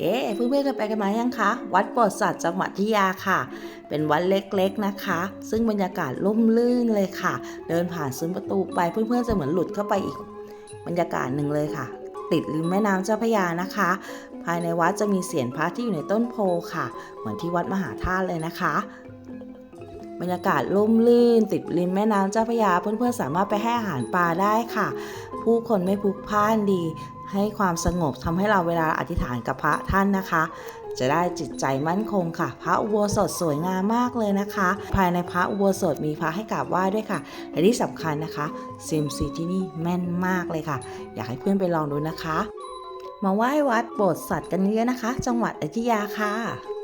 เฮ้เพื่อนๆเคยไปกันมายังคะ วัดโบสถ์สัตว์จังหวัดทิยาค่ะ เป็นวัดเล็กๆนะคะ ซึ่งบรรยากาศร่มรื่นเลยค่ะ เดินผ่านซุ้มประตูไปเพื่อนๆจะเหมือนหลุดเข้าไปอีก บรรยากาศหนึ่งเลยค่ะ ติดริมแม่น้ำเจ้าพระยานะคะ ภายในวัดจะมีเสียนพระที่อยู่ในต้นโพค่ะ เหมือนที่วัดมหาธาตุเลยนะคะ บรรยากาศร่มรื่น ติดริมแม่น้ำเจ้าพระยาเพื่อนๆสามารถไปให้อาหารปลาได้ค่ะ ผู้คนไม่พลุกพล่านดี ให้ความสงบทำให้เราเวลาอธิษฐานกับพระท่านนะคะ จะได้จิตใจมั่นคงค่ะ พระอุโบสถสวยงามมากเลยนะคะ ภายในพระอุโบสถมีพระให้กราบไหว้ด้วยค่ะและที่สำคัญนะคะซิมซีที่นี่แม่นมากเลยค่ะ อยากให้เพื่อนไปลองดูนะคะ มาไหว้วัดโบสถ์สัตว์กันเยอะนะคะ จังหวัดอยุธยาค่ะ